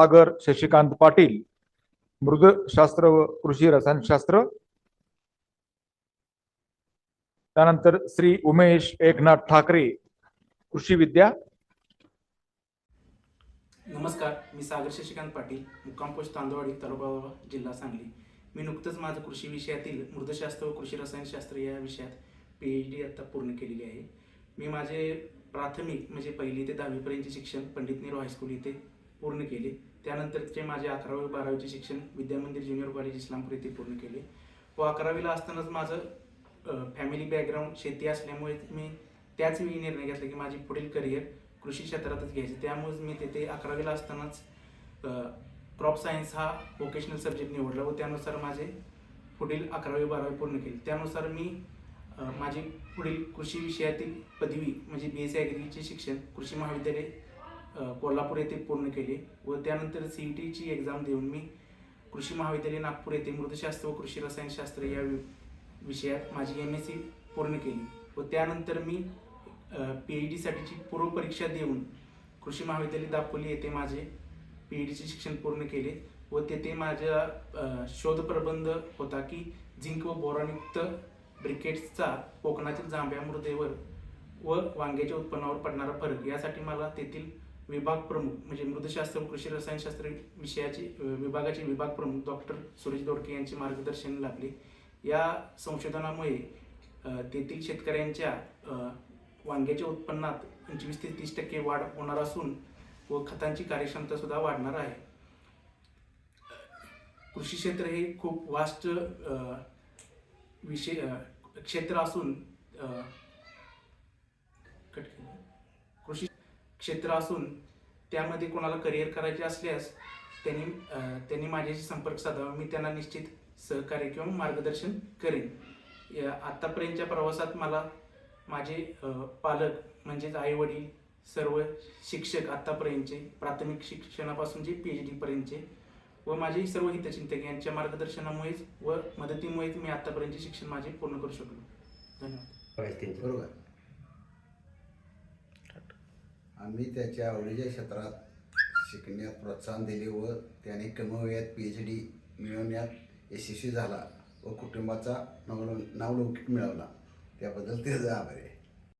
सागर शशिकांत पाटील मृदशास्त्र व कृषी रसायनशास्त्र. त्यानंतर श्री उमेश एकनाथ ठाकरे कृषी विद्या. नमस्कार मी सागर शशिकांत पाटील मुक्काम पोस्ट तांदवाडी तालुका जिल्हा सांगली. मी नुकतंच माझं कृषी विषयातील मृदशास्त्र व कृषी रसायनशास्त्र या विषयात पी एच डी आता पूर्ण केलेली आहे. मी माझे प्राथमिक म्हणजे पहिली ते दहावीपर्यंतचे शिक्षण पंडित नेहरू हायस्कूल इथे पूर्ण केले. त्यानंतरचे माझे अकरावी बारावीचे शिक्षण विद्यामंदिर ज्युनियर कॉलेज इस्लामपूर येथे पूर्ण केले. व अकरावीला असतानाच माझं फॅमिली बॅकग्राऊंड शेती असल्यामुळे मी त्याच वेळी निर्णय घेतला की माझी पुढील करिअर कृषी क्षेत्रातच घ्यायचे. त्यामुळेच मी तेथे अकरावीला असतानाच क्रॉप सायन्स हा वोकेशनल सब्जेक्ट निवडला व त्यानुसार माझे पुढील अकरावी बारावी पूर्ण केली. त्यानुसार मी माझी पुढील कृषी विषयातील पदवी म्हणजे बी एस सी ॲग्रीचे शिक्षण कृषी महाविद्यालय कोल्हापूर येथे पूर्ण केले. व त्यानंतर सी ई टीची एक्झाम देऊन मी कृषी महाविद्यालय नागपूर येथे मृदशास्त्र व कृषी रसायनशास्त्र या विषयात माझी एम एस सी पूर्ण केली. व त्यानंतर मी पी एच डीसाठीची पूर्वपरीक्षा देऊन कृषी महाविद्यालय दापोली येथे माझे पी एच डीचे शिक्षण पूर्ण केले. व तेथे माझा शोधप्रबंध होता की झिंक व बोरॉनयुक्त ब्रिकेट्सचा कोकणातील जांभ्या मृदेवर व वांग्याच्या उत्पन्नावर पडणारा फरक यासाठी मला तेथील विभाग प्रमुख म्हणजे मृदशास्त्र व कृषी रसायनशास्त्र विषयाचे विभागाचे विभाग प्रमुख डॉक्टर सुरेश दोडके यांचे मार्गदर्शन लाभले. या संशोधनामुळे तेथील शेतकऱ्यांच्या वांग्याच्या उत्पन्नात पंचवीस ते तीस टक्के वाढ होणार असून व खतांची कार्यक्षमता सुद्धा वाढणार आहे. कृषी क्षेत्र हे खूप वास्ट विषय क्षेत्र असून कट कृषी क्षेत्र असून त्यामध्ये कोणाला करिअर करायचे असल्यास त्यांनी त्यांनी माझ्याशी संपर्क साधावा. मी त्यांना निश्चित सहकार्य किंवा मार्गदर्शन करेन. या आत्तापर्यंतच्या प्रवासात मला माझे पालक म्हणजेच आई वडील सर्व शिक्षक आत्तापर्यंतचे प्राथमिक शिक्षणापासून जे पी एच डीपर्यंतचे व माझे सर्व हितचिंतक यांच्या मार्गदर्शनामुळेच व मदतीमुळेच मी आत्तापर्यंतचे शिक्षण माझे पूर्ण करू शकलो. धन्यवाद. बरोबर. आम्ही त्याच्या आवडीच्या क्षेत्रात शिकण्यात प्रोत्साहन दिले व त्याने कमी वयात पी एच डी मिळवण्यात यशस्वी झाला व कुटुंबाचा नवल नावलौकिक मिळवला. त्याबद्दल त्याचा आभार आहे.